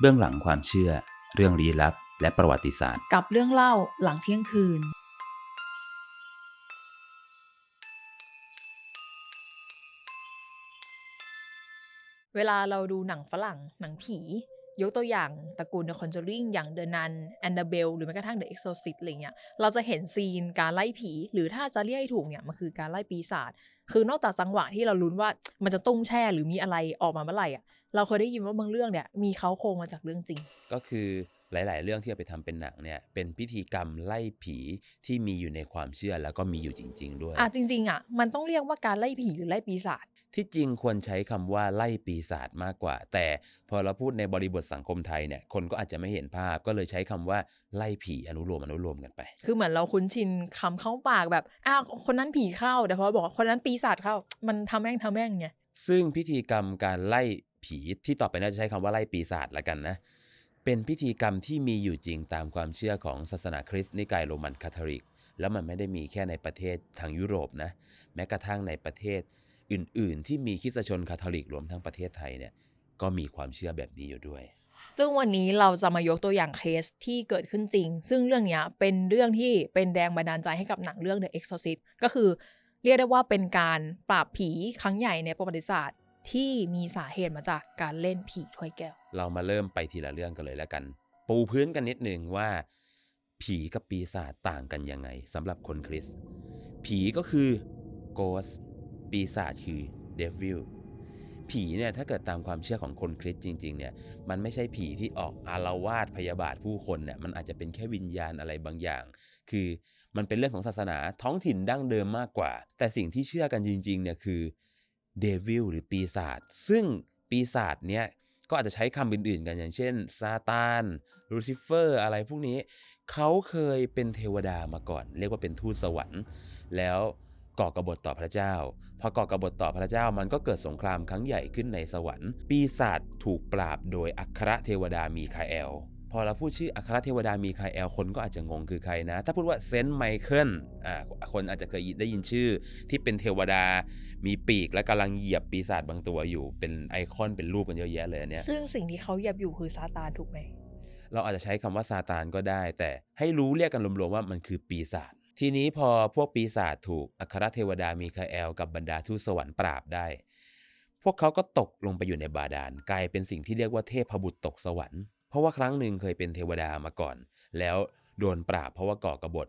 เบื้องหลังความเชื่อ เรื่องลี้ลับ และประวัติศาสตร์ กับเรื่องเล่าหลังเที่ยงคืน เวลาเราดูหนังฝรั่งหนังผี ยกตัวอย่างตระกูล The Conjuring อย่าง The Nun Annabelle หรือแม้กระทั่ง The Exorcist อะไรเงี้ยเราจะเห็นซีนการไล่ผี หรือถ้าจะเรียกให้ถูกเนี่ยมันคือการไล่ปีศาจคือนอกจากจังหวะที่เราลุ้นว่ามันจะตุ้งแช่หรือมีอะไรออกมาเมื่อไหร่อะเราเคยได้ยินว่าบางเรื่องเนี่ยมีเขาโครงมาจากเรื่องจริง ก็คือหลาย ๆ เรื่องที่เอาไปทำเป็นหนังเนี่ยเป็นพิธีกรรมไล่ผีที่มีอยู่ในความเชื่อแล้วก็มีอยู่จริง ๆ ด้วยอะจริง ๆ อะ มันต้องเรียกว่าการไล่ผีหรือไล่ปีศาจ ที่จริงควรใช้คำว่าไล่ปีศาจมากกว่า แต่พอเราพูดในบริบทสังคมไทยเนี่ยคนก็อาจจะไม่เห็นภาพก็เลยใช้คำว่าไล่ผีอนุโลมอนุโลมกันไป คือเหมือนเราคุ้นชินคำเข้าปากแบบอ้าวคนนั้นผีเข้าแต่พอบอกว่าคนนั้นปีศาจเข้า มันทำแม่งทำแม่งไงซึ่งพิธีกรรมการไล่ผีที่ต่อไปน่าจะใช้คำว่าไล่ปีศาจละกันนะเป็นพิธีกรรมที่มีอยู่จริงตามความเชื่อของศาสนาคริสต์นิกายโรมันคาทอลิก แล้วมันไม่ได้มีแค่ในประเทศทางยุโรปนะ แม้กระทั่งในประเทศ อื่น ๆ ที่มีคริสตชนคาทอลิกรวมทั้งประเทศไทยเนี่ยก็มีความเชื่อแบบนี้อยู่ด้วย ซึ่งวันนี้เราจะมายกตัวอย่างเคสที่เกิดขึ้นจริง ซึ่งเรื่องเนี้ยเป็นเรื่องที่เป็นแรงบันดาลใจให้กับหนังเรื่อง The Exorcist ก็คือเรียกได้ว่าเป็นการปราบผีครั้งใหญ่ในประวัติศาสตร์ ที่มีสาเหตุมาจากการเล่นผีถ้วยแก้ว เรามาเริ่มไปทีละเรื่องกันเลยแล้วกัน ปูพื้นกันนิดหนึ่งว่า ผีกับปีศาจต่างกันยังไงสำหรับคนคริสต์ผีก็คือ ghost ปีศาจคือ devil ผีเนี่ยถ้าเกิดตามความเชื่อของคนคริสต์จริงๆเนี่ยมันไม่ใช่ผีที่ออกอารวาสพยาบาทผู้คนเนี่ยมันอาจจะเป็นแค่วิญญาณอะไรบางอย่าง คือมันเป็นเรื่องของศาสนาท้องถิ่นดั้งเดิมมากกว่า แต่สิ่งที่เชื่อกันจริงๆเนี่ยคือเดวิลหรือปีศาจซึ่งปีศาจเนี่ยก็อาจจะใช้คำอื่นๆกันอย่างเช่นซาตานลูซิเฟอร์ อะไรพวกนี้ เขาเคยเป็นเทวดามาก่อน เรียกว่าเป็นทูตสวรรค์ แล้ว ก่อกบฏต่อพระเจ้า พอก่อกบฏต่อพระเจ้ามันก็เกิดสงครามครั้งใหญ่ขึ้นในสวรรค์ ปีศาจถูกปราบโดยอัครเทวดามีคาเอลพอเราพูดชื่ออัครเทวดามีคาเอลคนก็อาจจะงงคือใครนะ ถ้าพูดว่าเซนต์ไมเคิลอ่าคนอาจจะเคยได้ยินชื่อที่เป็นเทวดามีปีกและกำลังเหยียบปีศาจบางตัวอยู่เป็นไอคอนเป็นรูปกันเยอะแยะเลยอันเนี่ยซึ่งสิ่งที่เขาเหยียบอยู่คือซาตานถูกไหมเราอาจจะใช้คำว่าซาตานก็ได้ แต่ให้รู้เรียกกันรวมๆว่ามันคือปีศาจ ทีนี้พอพวกปีศาจถูกอัครเทวดามีคาเอล กับบรรดาทูตสวรรค์ปราบได้ พวกเขาก็ตกลงไปอยู่ในบาดาลกลายเป็นสิ่งที่เรียกว่าเทพบุตรตกสวรรค์ เพราะว่าครั้งหนึ่งเคยเป็นเทวดามาก่อน แล้วโดนปราบเพราะว่าก่อกบฏ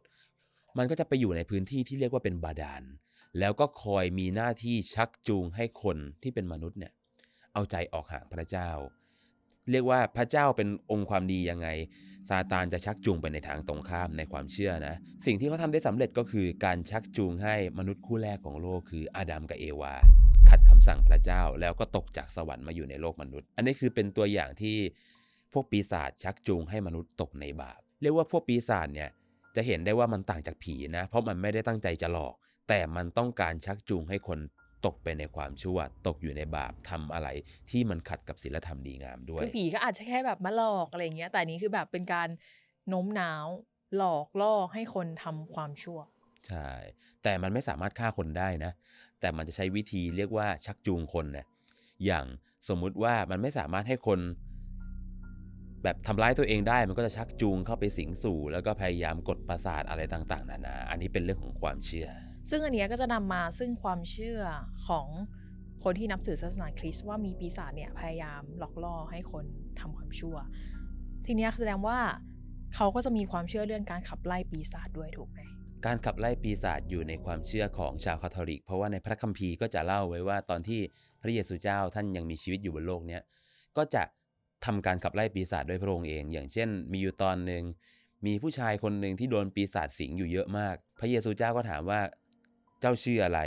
มันก็จะไปอยู่ในพื้นที่ที่เรียกว่าเป็นบาดาล แล้วก็คอยมีหน้าที่ชักจูงให้คนที่เป็นมนุษย์เนี่ยเอาใจออกห่างพระเจ้า เรียกว่าพระเจ้าเป็นองค์ความดียังไงซาตานจะชักจูงไปในทางตรงข้ามในความเชื่อนะ สิ่งที่เขาทำได้สำเร็จก็คือการชักจูงให้มนุษย์คู่แรกของโลกคืออาดัมกับเอวา ขัดคำสั่งพระเจ้าแล้วก็ตกจากสวรรค์มาอยู่ในโลกมนุษย์ อันนี้คือเป็นตัวอย่างที่พวกปีศาจชักจูงให้มนุษย์ตกในบาป เรียกว่าพวกปีศาจเนี่ยจะเห็นได้ว่ามันต่างจากผีนะ เพราะมันไม่ได้ตั้งใจจะหลอก แต่มันต้องการชักจูงให้คน ตกไปในความชั่ว ตกอยู่ในบาปทำอะไรที่มันขัดกับศีลธรรมดีงามด้วยคือผีก็อาจจะแค่แบบมาหลอกอะไรอย่างเงี้ย แต่อันนี้คือแบบเป็นการโน้มน้าวหลอกล่อให้คนทำความชั่ว ใช่ แต่มันไม่สามารถฆ่าคนได้นะ แต่มันจะใช้วิธีเรียกว่าชักจูงคนนะอย่างสมมุติว่ามันไม่สามารถให้คนแบบทำร้ายตัวเองได้มันก็จะชักจูงเข้าไปสิงสู่ แล้วก็พยายามกดประสาทอะไรต่าง ๆ นานา อันนี้เป็นเรื่องของความเชื่อ ซึ่งอันเนี้ยก็จะนำมาซึ่งความเชื่อของคนที่นับถือศาสนาคริสต์ว่ามีปีศาจเนี่ยพยายามหลอกล่อให้คนทำความชั่ว ทีเนี้ยแสดงว่าเขาก็จะมีความเชื่อเรื่องการขับไล่ปีศาจด้วยถูกไหม การขับไล่ปีศาจอยู่ในความเชื่อของชาวคาทอลิก เพราะว่าในพระคัมภีร์ก็จะเล่าไว้ว่าตอนที่พระเยซูเจ้าท่านยังมีชีวิตอยู่บนโลกเนี้ยก็จะทำการขับไล่ปีศาจด้วยพระองค์เอง อย่างเช่น มีอยู่ตอนหนึ่งมีผู้ชายคนหนึ่งที่โดนปีศาจสิงอยู่เยอะมาก พระเยซูเจ้าก็ถามว่า จ้าชื่ออะไร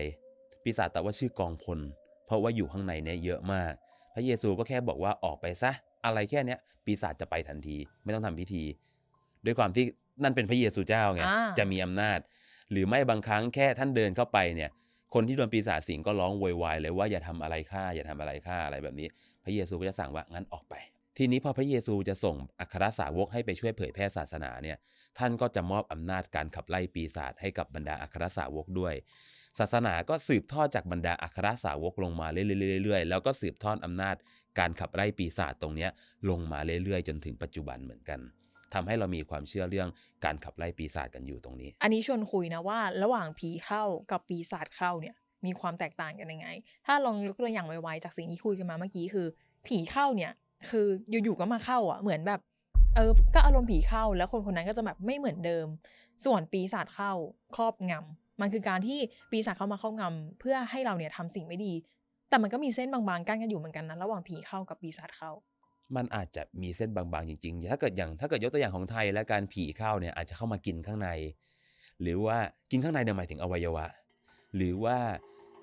ปีศาจตอบว่าชื่อกองพล เพราะว่าอยู่ข้างในเนี่ยเยอะมาก พระเยซูก็แค่บอกว่าออกไปซะ อะไรแค่เนี้ย ปีศาจจะไปทันที ไม่ต้องทำพิธี ด้วยความที่นั่นเป็นพระเยซูเจ้าไงอ่าจะมีอำนาจ หรือไม่บางครั้งแค่ท่านเดินเข้าไปเนี่ย คนที่โดนปีศาจสิงก็ร้องโวยวายเลยว่าอย่าทำอะไรข้าอย่าทำอะไรข้าอะไรแบบนี้ พระเยซูก็จะสั่งว่างั้นออกไป ทีนี้พอพระเยซูจะส่งอัครสาวกให้ไปช่วยเผยแพร่ศาสนาเนี่ย ท่านก็จะมอบอำนาจการขับไล่ปีศาจให้กับบรรดาอัครสาวกด้วย ศาสนาก็สืบทอดจากบรรดาอัครสาวกลงมาเรื่อยๆแล้วก็สืบทอดอำนาจการขับไล่ปีศาจตรงนี้ลงมาเรื่อยๆ จนถึงปัจจุบันเหมือนกันทำให้เรามีความเชื่อเรื่องการขับไล่ปีศาจกันอยู่ตรงนี้ อันนี้ชวนคุยนะว่าระหว่างผีเข้ากับปีศาจเข้าเนี่ยมีความแตกต่างกันยังไง ถ้าลองยกตัวอย่างไวๆจากสิ่งที่คุยกันมาเมื่อกี้คือ ผีเข้าเนี่ย คืออยู่ๆก็มาเข้าอะเหมือนแบบเออก็อารมณ์ผีเข้า แล้วคนคนนั้นก็จะแบบไม่เหมือนเดิม ส่วนปีศาจเข้าครอบงำมันคือการที่ปีศาจเข้ามาครอบงำเพื่อให้เราเนี่ยทำสิ่งไม่ดี แต่มันก็มีเส้นบางๆกั้นกันอยู่เหมือนกันนะระหว่างผีเข้ากับปีศาจเข้ามันอาจจะมีเส้นบางๆจริงๆ ถ้าเกิดอย่างถ้าเกิดยกตัวอย่างของไทยและการผีเข้าเนี่ยอาจจะเข้ามากินข้างใน หรือว่ากินข้างในเนี่ยหมายถึงอวัยวะ หรือว่า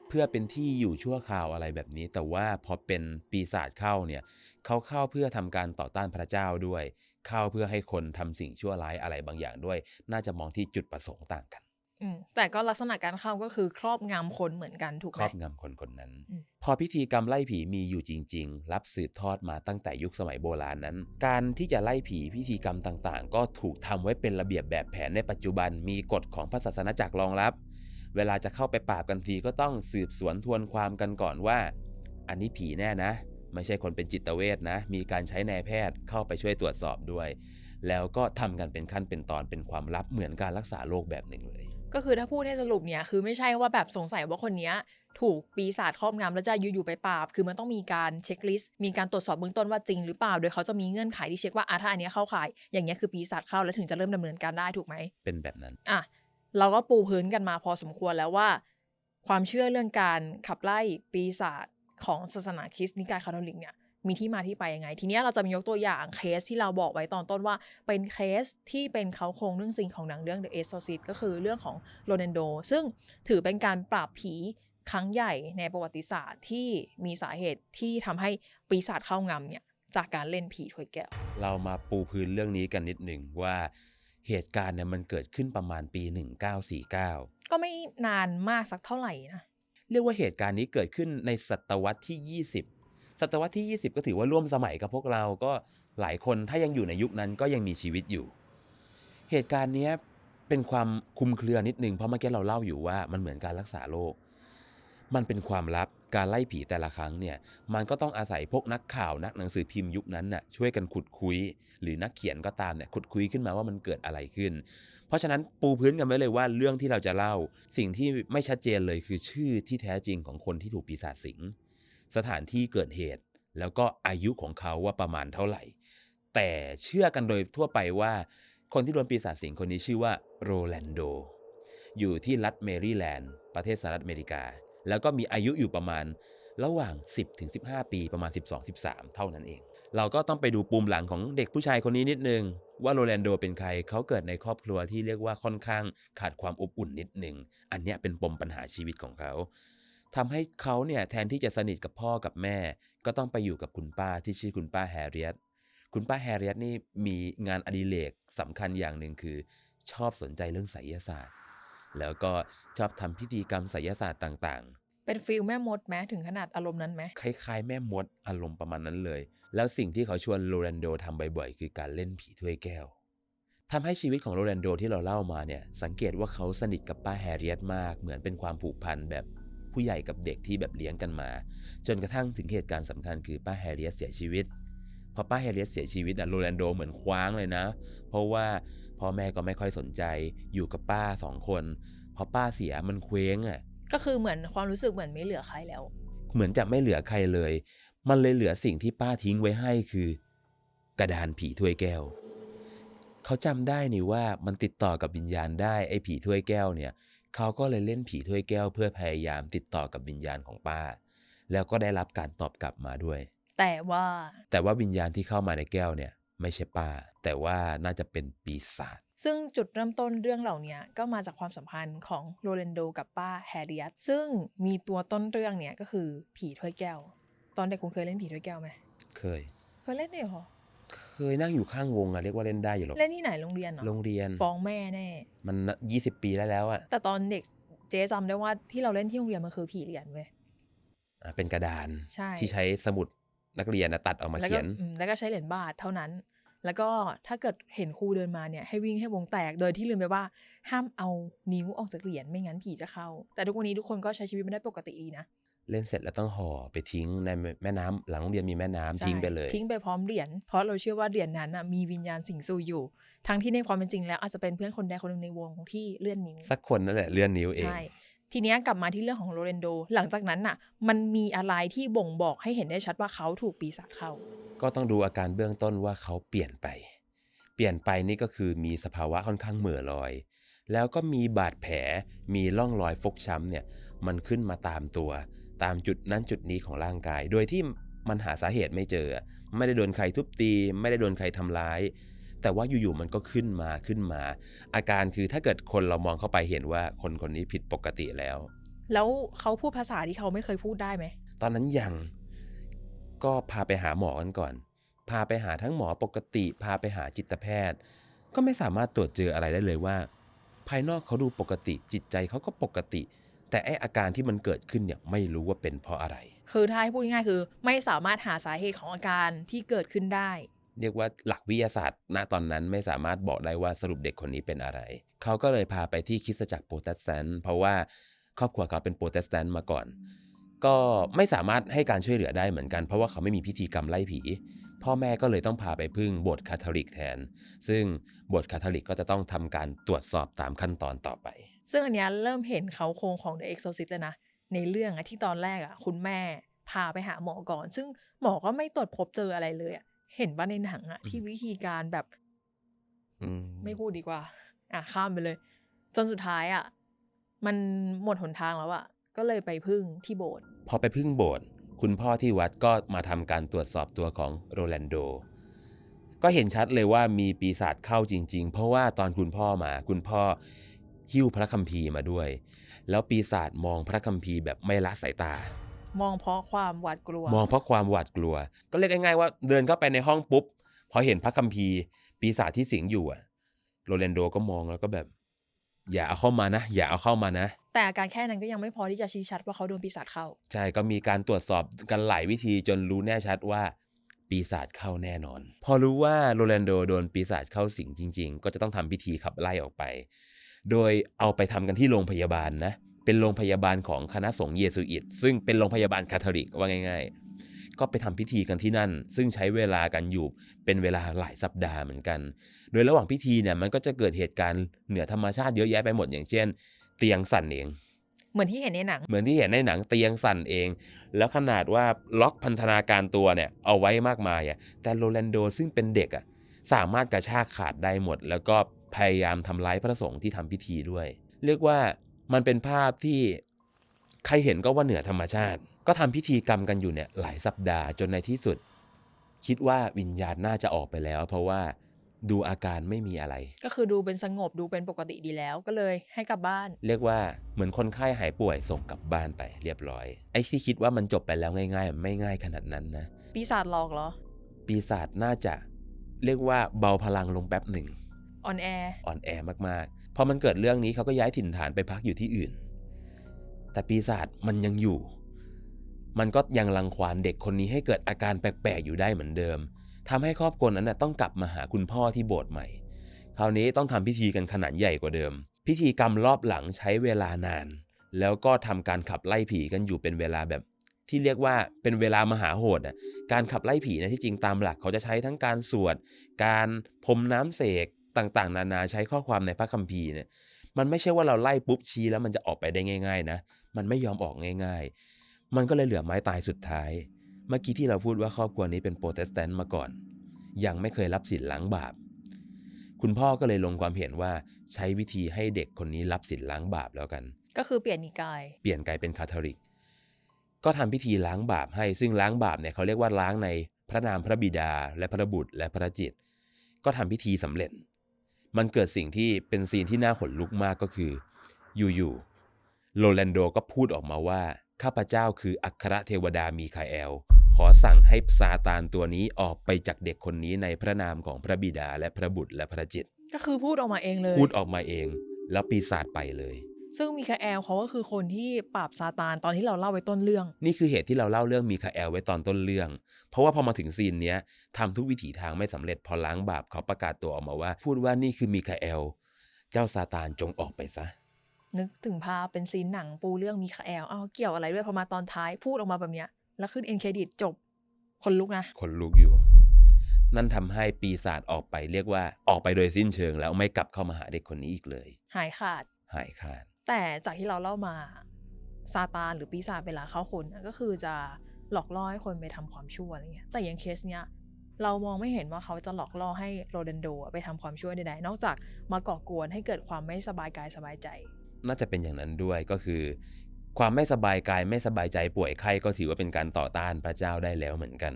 เพื่อเป็นที่อยู่ชั่วคราวอะไรแบบนี้ แต่ว่าพอเป็นปีศาจเข้าเนี่ยเขาเข้าเพื่อทำการต่อต้านพระเจ้าด้วย เข้าเพื่อให้คนทำสิ่งชั่วร้ายอะไรบางอย่างด้วย น่าจะมองที่จุดประสงค์ต่างกันอืมแต่ก็ลักษณะการเข้าก็คือครอบงำคนเหมือนกันถูกคไหรมอบงำคนคนนั้นอืมพอพิธีกรรมไล่ผีมีอยู่จริง ๆ รับสืบทอดมาตั้งแต่ยุคสมัยโบราณนั้น การที่จะไล่ผีพิธีกรรมต่างๆ ก็ถูกทำไว้เป็นระเบียบแบบแผนในปัจจุบันมีกฎของพระศาสนาจักรรองรับ เวลาจะเข้าไปปราบกันทีก็ต้องสืบสวนทวนความกันก่อนว่า อันนี้ผีแน่นะ ไม่ใช่คนเป็นจิตเวชนะ มีการใช้นายแพทย์เข้าไปช่วยตรวจสอบด้วย แล้วก็ทำกันเป็นขั้นเป็นตอนเป็นความลับเหมือนการรักษาโรคแบบหนึ่งเลย ก็คือถ้าพูดให้สรุปเนี่ยคือไม่ใช่ว่าแบบสงสัยว่าคนเนี้ยถูกปีศาจครอบงำแล้วจะอยู่ๆไปปราบ คือมันต้องมีการเช็คลิสต์ มีการตรวจสอบเบื้องต้นว่าจริงหรือเปล่า โดยเขาจะมีเงื่อนไขที่เช็คว่าอะถ้าอันเนี้ยเข้าข่าย อย่างเงี้ยคือปีศาจเข้าแล้วถึงจะเริ่มดำเนินการได้ถูกไหม เป็นแบบนั้น อะ เราก็ปูพื้นกันมาพอสมควรแล้วว่า ความเชื่อเรื่องการขับไล่ปีศาจของศาสนาคริสต์นิกายคาทอลิกเนี่ยมีที่มาที่ไปยังไง ทีนี้เราจะมียกตัวอย่างเคสที่เราบอกไว้ตอนต้นว่า เป็นเคสที่เป็นเขาโครงเรื่องจริงของหนังเรื่อง The Exorcist ก็คือเรื่องของโรนันโด ซึ่งถือเป็นการปราบผีครั้งใหญ่ในประวัติศาสตร์ที่มีสาเหตุที่ทำให้ปีศาจเข้างำเนี่ยจากการเล่นผีถ้วยแก้ว เรามาปูพื้นเรื่องนี้กันนิดหนึ่งว่า เหตุการณ์เนี่ยมันเกิดขึ้นประมาณปี 1949 ก็ไม่นานมากสักเท่าไหร่นะ เรียกว่าเหตุการณ์นี้เกิดขึ้นในศตวรรษที่ 20 ศตวรรษที่ 20 ก็ถือว่าร่วมสมัยกับพวกเราก็หลายคนถ้ายังอยู่ในยุคนั้นก็ยังมีชีวิตอยู่ เหตุการณ์เนี้ยเป็นความคลุมเครือนิดนึงเพราะเมื่อกี้เราเล่าอยู่ว่ามันเหมือนการรักษาโรค มันเป็นความลับการไล่ผีแต่ละครั้งเนี่ยมันก็ต้องอาศัยพวกนักข่าวนักหนังสือพิมพ์ยุคนั้นน่ะช่วยกันขุดคุย หรือนักเขียนก็ตามเนี่ยขุดคุยขึ้นมาว่ามันเกิดอะไรขึ้น เพราะฉะนั้นปูพื้นกันไว้เลยว่าเรื่องที่เราจะเล่า สิ่งที่ไม่ชัดเจนเลยคือชื่อที่แท้จริงของคนที่ถูกปีศาจสิงสถานที่เกิดเหตุ แล้วก็อายุของเขาว่าประมาณเท่าไหร่ แต่เชื่อกันโดยทั่วไปว่า คนที่โดนปีศาจสิงคนนี้ชื่อว่าโรแลนโดอยู่ที่รัฐเมริแลนด์ประเทศสหรัฐอเมริกา แล้วก็มีอายุอยู่ประมาณระหว่าง 10ถึง15 ปีประมาณ 12-13 เท่านั้นเอง เราก็ต้องไปดูปุ่มหลังของเด็กผู้ชายคนนี้นิดนึง ว่าโรแลนโดเป็นใครเขาเกิดในครอบครัวที่เรียกว่าค่อนข้างขาดความอบอุ่นนิดนึง อันนี้เป็นปมปัญหาชีวิตของเขาทำให้เขาเนี่ยแทนที่จะสนิทกับพ่อกับแม่ ก็ต้องไปอยู่กับคุณป้าที่ชื่อคุณป้าแฮร์เรียตคุณป้าแฮร์เรียตนี่มีงานอดิเรกสำคัญอย่างหนึ่งคือ ชอบสนใจเรื่องไสยศาสตร์ แล้วก็ชอบทำพิธีกรรมไสยศาสตร์ต่างเป็นฟิลแม่มดไหมถึงขนาดอารมณ์นั้นไหมๆคล้ายๆ แม่มดอารมณ์ประมาณนั้นเลย แล้วสิ่งที่เขาชวนโรแลนโดทำบ่อยๆคือการเล่นผีถ้วยแก้วทำให้ชีวิตของโรแลนโดที่เราเล่ามาเนี่ย สังเกตว่าเขาสนิทกับป้าแฮร์เรียตมาก เหมือนเป็นความผูกพันแบบผู้ใหญ่กับเด็กที่แบบเลี้ยงกันมา จนกระทั่งถึงเหตุการณ์สำคัญคือป้าแฮร์เรียตเสียชีวิตพอป้าแฮร์เรียตเสียชีวิตอะโรแลนโดเหมือนคว้างเลยนะ เพราะว่า พ่อแม่ก็ไม่ค่อยสนใจ อยู่กับป้าสองคนพอป้าเสียมันเคว้งอะก็คือเหมือนความรู้สึกเหมือนไม่เหลือใครแล้ว เหมือนจะไม่เหลือใครเลย มันเลยเหลือสิ่งที่ป้าทิ้งไว้ให้คือ กระดานผีถ้วยแก้ว เขาจำได้นี่ว่ามันติดต่อกับวิญญาณได้ไอ้ผีถ้วยแก้วเนี่ย เขาก็เลยเล่นผีถ้วยแก้ว เพื่อพยายามติดต่อกับวิญญาณของป้า แล้วก็ได้รับการตอบกลับมาด้วย แต่ว่า แต่ว่าวิญญาณที่เข้ามาในแก้วเนี่ย ไม่ใช่ป้า แต่ว่าน่าจะเป็นปีศาจซึ่งจุดเริ่มต้นเรื่องเหล่านี้ก็มาจากความสัมพันธ์ของโรเลนโดกับป้าแฮร์เรียตซึ่งมีตัวต้นเรื่องเนี่ยก็คือผีถ้วยแก้ว ตอนเด็กคุณเคยเล่นผีถ้วยแก้วไหมเคย เคยเล่นด้วยเหรอเคยนั่งอยู่ข้างวงอะเรียกว่าเล่นได้อยู่หรอกเล่นที่ไหนโรงเรียนเหรอโรงเรียนฟ้องแม่แน่มันยี่สิบปีแล้วแล้วอะแต่ตอนเด็กเจ๊จำได้ว่าที่เราเล่นที่โรงเรียนมันคือผีเหรียญเว้ยอะเป็นกระดานใช่ที่ใช้สมุด นักเรียนนะตัดออกมาแล้วเขีก็ยนอืมแล้วก็ใช้เหรียญบาทเท่านั้น แล้วก็ถ้าเกิดเห็นครูเดินมาเนี่ยให้วิ่งให้วงแตก โดยที่ลืมไปว่าห้ามเอานิ้วออกจากเหรียญไม่งั้นผีจะเข้า แต่ทุกวันนี้ทุกคนก็ใช้ชีวิตไม่ได้ปกติดีนะ เล่นเสร็จแล้วต้องห่อไปทิ้งในแม่น้ำหลังโรงเรียนมีแม่น้ำทิ้งไปเลยใช่ทิ้งไปพร้อมเหรียญ เพราะเราเชื่อว่าเหรียญนั้นน่ะมีวิญญาณสิงสู่อยู่ ทั้งที่ในความเป็นจริงแล้วอาจจะเป็นเพื่อนคนใดคนหนึ่งในวงที่เลื่อนนิ้ว สักคนนั่นแหละเลื่อนนิ้วเอง ใช่ ทีนี้กลับมาที่เรื่องของโรเรนโด หลังจากนั้นน่ะ มันมีอะไรที่บ่งบอกให้เห็นได้ชัดว่าเขาถูกปีศาจเข้า ก็ต้องดูอาการเบื้องต้นว่าเขาเปลี่ยนไป เปลี่ยนไปนี่ก็คือมีสภาวะค่อนข้างเหม่อลอย แล้วก็มีบาดแผล มีร่องรอยฟกช้ำเนี่ย มันขึ้นมาตามตัว ตามจุดนั้นจุดนี้ของร่างกาย โดยที่มันหาสาเหตุไม่เจอ ไม่ได้โดนใครทุบตี ไม่ได้โดนใครทำร้าย แต่ว่าอยู่ๆมันก็ขึ้นมาขึ้นมา อาการคือถ้าเกิดคนเรามองเข้าไปเห็นว่าคนคนนี้ผิดปกติแล้ว แล้วเขาพูดภาษาที่เขาไม่เคยพูดได้ไหม ตอนนั้นยังก็พาไปหาหมอกันก่อน พาไปหาทั้งหมอปกติ พาไปหาจิตแพทย์ ก็ไม่สามารถตรวจเจออะไรได้เลยว่า ภายนอกเขาดูปกติจิตใจเขาก็ปกติ แต่ไออาการที่มันเกิดขึ้นเนี่ยไม่รู้ว่าเป็นเพราะอะไร คือถ้าให้พูดง่ายๆคือ ไม่สามารถหาสาเหตุของอาการที่เกิดขึ้นได้ เรียกว่าหลักวิทยาศาสตร์ ณตอนนั้นไม่สามารถบอกได้ว่าสรุปเด็กคนนี้เป็นอะไร เขาก็เลยพาไปที่คริสตจักรโปรเตสแตนต์เพราะว่าครอบครัวเขาเป็นโปรเตสแตนต์มาก่อน ก็ไม่สามารถให้การช่วยเหลือได้เหมือนกัน เพราะว่าเขาไม่มีพิธีกรรมไล่ผี พ่อแม่ก็เลยต้องพาไปพึ่งโบสถ์คาทอลิกแทน ซึ่งโบสถ์คาทอลิกก็จะต้องทำการตรวจสอบตามขั้นตอนต่อไป ซึ่งอันเนี้ยเริ่มเห็นเขาโครงของ The Exorcist แล้วนะในเรื่องอะที่ตอนแรกอะคุณแม่พาไปหาหมอก่อน ซึ่งหมอก็ไม่ตรวจพบเจออะไรเลยอะ เห็นว่าในหนังอะที่วิธีการแบบอืมไม่พูดดีกว่า อะข้ามไปเลย จนสุดท้ายอะมันหมดหนทางแล้วอะก็เลยไปพึ่งที่โบสถ์พอไปพึ่งโบสถ์คุณพ่อที่วัดก็มาทำการตรวจสอบตัวของโรแลนโด ก็เห็นชัดเลยว่ามีปีศาจเข้าจริง ๆ เพราะว่าตอนคุณพ่อมา คุณพ่อหิ้วพระคัมภีร์มาด้วย แล้วปีศาจมองพระคัมภีร์แบบไม่ละสายตา มองเพราะความหวาดกลัว มองเพราะความหวาดกลัว ก็เรียกง่ายๆว่าเดินเข้าไปในห้องปุ๊บ พอเห็นพระคัมภีร์ปีศาจที่สิงอยู่อะโรแลนโดก็มองแล้วก็แบบ อย่าเอาเข้ามานะ อย่าเอาเข้ามานะ แต่อาการแค่นั้นก็ยังไม่พอที่จะชี้ชัดว่าเขาโดนปีศาจเข้า ใช่ก็มีการตรวจสอบกันหลายวิธีจนรู้แน่ชัดว่าปีศาจเข้าแน่นอน พอรู้ว่าโรแลนโดโดนปีศาจเข้าสิงจริง ๆ ก็จะต้องทำพิธีขับไล่ออกไป โดยเอาไปทำกันที่โรงพยาบาลนะ เป็นโรงพยาบาลของคณะสงฆ์เยซูอิตซึ่งเป็นโรงพยาบาลคาทอลิกว่าง่าย ๆ ก็ไปทำพิธีกันที่นั่น ซึ่งใช้เวลากันอยู่เป็นเวลาหลายสัปดาห์เหมือนกัน โดยระหว่างพิธีเนี่ยมันก็จะเกิดเหตุการณ์เหนือธรรมชาติเยอะแยะไปหมดอย่างเช่น เตียงสั่นเองเหมือนที่เห็นในหนัง เหมือนที่เห็นในหนังเตียงสั่นเอง แล้วขนาดว่าล็อกพันธนาการตัวเนี่ยเอาไว้มากมายอะแต่โรแลนโดซึ่งเป็นเด็กอะสามารถกระชากขาดได้หมด แล้วก็พยายามทำร้ายพระสงฆ์ที่ทำพิธีด้วย เรียกว่า มันเป็นภาพที่ใครเห็นก็ว่าเหนือธรรมชาติ ก็ทำพิธีกรรมกันอยู่เนี่ยหลายสัปดาห์จนในที่สุด คิดว่าวิญญาณน่าจะออกไปแล้ว เพราะว่าดูอาการไม่มีอะไร ก็คือดูเป็นสงบดูเป็นปกติดีแล้วก็เลยให้กลับบ้าน เรียกว่าเหมือนคนไข้หายป่วยส่งกลับบ้านไปเรียบร้อย ไอ้ที่คิดว่ามันจบไปแล้วง่ายๆ ไม่ง่ายขนาดนั้นนะ ปีศาจหลอกเหรอ ปีศาจน่าจะ เรียกว่าเบาพลังลงแป๊บหนึ่งออนแอร์อ่อนแอมากๆ พอมันเกิดเรื่องนี้เขาก็ย้ายถิ่นฐานไปพักอยู่ที่อื่น แต่ปีศาจมันยังอยู่ มันก็ยังรังควานเด็กคนนี้ให้เกิดอาการแปลกๆอยู่ได้เหมือนเดิมทำให้ครอบครัวนั้นนะต้องกลับมาหาคุณพ่อที่โบสถ์ใหม่ คราวนี้ต้องทำพิธีกันขนาดใหญ่กว่าเดิม พิธีกรรมรอบหลังใช้เวลานาน แล้วก็ทำการขับไล่ผีกันอยู่เป็นเวลาแบบที่เรียกว่าเป็นเวลามหาโหดอะ การขับไล่ผีนะที่จริงตามหลักเขาจะใช้ทั้งการสวด การพรมน้ำเสก ต่างๆ นานาใช้ข้อความในพระคัมภีร์เนี่ยมันไม่ใช่ว่าเราไล่ปุ๊บชี้แล้วมันจะออกไปได้ง่าย ๆ นะ มันไม่ยอมออกง่าย ๆ มันก็เลยเหลือไม้ตายสุดท้าย เมื่อกี้ที่เราพูดว่าครอบครัวนี้เป็นโปรเตสแตนต์มาก่อน ยังไม่เคยรับสินล้างบาป คุณพ่อก็เลยลงความเห็นว่าใช้วิธีให้เด็กคนนี้รับสินล้างบาปแล้วกัน ก็คือเปลี่ยนนิกาย เปลี่ยนกลายเป็นคาทอลิก ก็ทำพิธีล้างบาปให้ ซึ่งล้างบาปเนี่ยเขาเรียกว่าล้างในพระนามพระบิดาและพระบุตรและพระจิต ก็ทำพิธีสำเร็จ มันเกิดสิ่งที่เป็นซีนที่น่าขนลุกมากก็คือ อยู่ๆโรแลนโดก็พูดออกมาว่า ข้าพเจ้าคืออัครเทวดามีคาเอล ขอสั่งให้ซาตานตัวนี้ออกไปจากเด็กคนนี้ในพระนามของพระบิดาและพระบุตรและพระจิต ก็คือพูดออกมาเองเลย พูดออกมาเอง แล้วปีศาจไปเลย ซึ่งมีคาแอลเขาก็คือคนที่ปราบซาตานตอนที่เราเล่าไว้ต้นเรื่อง นี่คือเหตุที่เราเล่าเรื่องมีคาแอลไว้ตอนต้นเรื่อง เพราะว่าพอมาถึงซีนเนี้ยทำทุกวิถีทางไม่สำเร็จพอล้างบาปเขาประกาศตัวออกมาว่า พูดว่านี่คือมีคาแอลเจ้าซาตานจงออกไปซะ นึกถึงภาพเป็นซีนหนังปูเรื่องมีคาแอลอ้าวเกี่ยวอะไรด้วยพอมาตอนท้ายพูดออกมาแบบเนี้ยแล้วขึ้นเอ็นเครดิตจบคนลุกนะคนลุกอยู่ นั่นทำให้ปีศาจออกไปเรียกว่าออกไปโดยสิ้นเชิงแล้วไม่กลับเข้ามาหาเด็กคนนี้อีกเลย หายขาด หายขาด แต่จากที่เราเล่ามาซาตานหรือปีศาจเวลาเข้าคนน่ะก็คือจะหลอกล่อให้คนไปทำความชั่วอะไรเงี้ยแต่อย่างเคสเนี้ยเรามองไม่เห็นว่าเขาจะหลอกล่อให้โรเดนโดอะไปทำความชั่วใดๆนอกจากมาก่อกวนให้เกิดความไม่สบายกายสบายใจ น่าจะเป็นอย่างนั้นด้วยก็คือ ความไม่สบายกายไม่สบายใจป่วยไข้ก็ถือว่าเป็นการต่อต้านพระเจ้าได้แล้วเหมือนกัน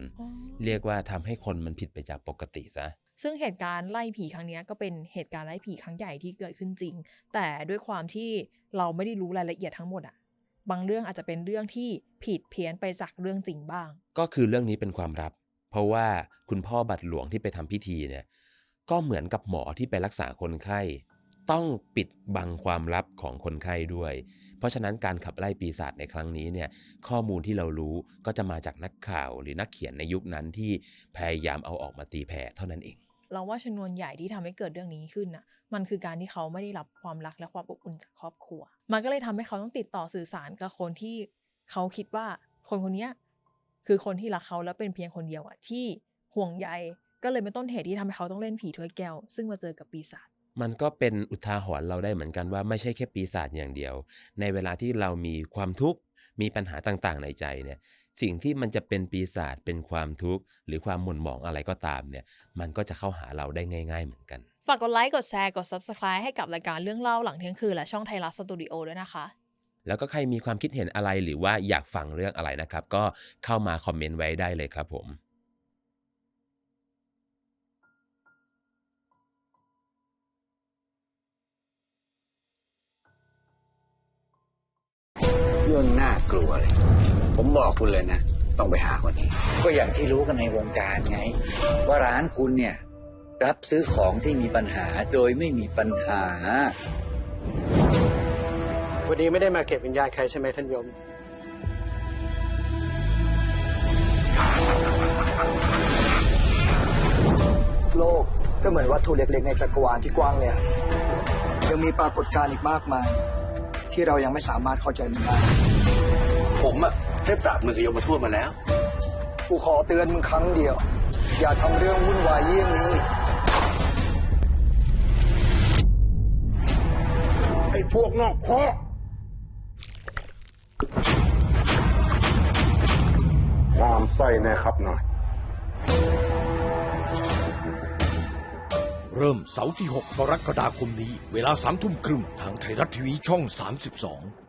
เรียกว่าทำให้คนมันผิดไปจากปกติซะ ซึ่งเหตุการณ์ไล่ผีครั้งนี้ก็เป็นเหตุการณ์ไล่ผีครั้งใหญ่ที่เกิดขึ้นจริง แต่ด้วยความที่เราไม่ได้รู้รายละเอียดทั้งหมดอะบางเรื่องอาจจะเป็นเรื่องที่ผิดเพี้ยนไปจากเรื่องจริงบ้าง ก็คือเรื่องนี้เป็นความลับ เพราะว่าคุณพ่อบัตรหลวงที่ไปทำพิธีเนี่ยก็เหมือนกับหมอที่ไปรักษาคนไข้ ต้องปิดบังความลับของคนไข้ด้วย เพราะฉะนั้นการขับไล่ปีศาจในครั้งนี้เนี่ยข้อมูลที่เรารู้ก็จะมาจากนักข่าวหรือนักเขียนในยุคนั้นที่พยายามเอาออกมาตีแผ่เท่านั้นเอง เราว่าชนวนใหญ่ที่ทำให้เกิดเรื่องนี้ขึ้นน่ะมันคือการที่เขาไม่ได้รับความรักและความอบอุ่นจากครอบครัว มันก็เลยทำให้เขาต้องติดต่อสื่อสารกับคนที่เขาคิดว่าคนคนนี้คือคนที่รักเขาและเป็นเพียงคนเดียวอะที่ห่วงใยก็เลยเป็นต้นเหตุที่ทำให้เขาต้องเล่นผีถ้วยแก้ว ซึ่งมาเจอกับปีศาจมันก็เป็นอุทาหรณ์เราได้เหมือนกันว่าไม่ใช่แค่ปีศาจอย่างเดียว ในเวลาที่เรามีความทุกข์มีปัญหาต่างๆในใจเนี่ย สิ่งที่มันจะเป็นปีศาจเป็นความทุกข์ หรือความหม่นหมองอะไรก็ตามเนี่ย มันก็จะเข้าหาเราได้ง่าย ๆ เหมือนกันฝากกดไลค์กดแชร์กด Subscribe ให้กับรายการเรื่องเล่าหลังเที่ยงคืนและช่องไทยรัฐสตูดิโอด้วยนะคะ แล้วก็ใครมีความคิดเห็นอะไรหรือว่าอยากฟังเรื่องอะไรนะครับ ก็เข้ามาคอมเมนต์ไว้ได้เลยครับผมเรื่องน่ากลัวเลย ผมบอกคุณเลยนะต้องไปหาคนนี้ ก็อย่างที่รู้กันในวงการไง ว่าร้านคุณเนี่ย รับซื้อของที่มีปัญหาโดยไม่มีปัญหา วันนี้ไม่ได้มาเก็บวิญญาณใครใช่ไหมท่านโยม โลกก็เหมือนวัตถุเล็กๆ ในจักรวาลที่กว้างเนี่ยยังมีปรากฏการณ์อีกมากมาย ที่เรายังไม่สามารถเข้าใจมันได้ ผมอะได้ปราบมือกับโยมทูตมาแล้ว กูขอเตือนมึงครั้งเดียว อย่าทำเรื่องวุ่นวายเยี่ยงนี้ ไอ้พวกนอกคอกงามไส้แน่ครับนายเริ่มเสาร์ที่ 6 กรกฎาคมนี้ เวลาสามทุ่มครึ่งทางไทยรัฐทีวีช่อง 32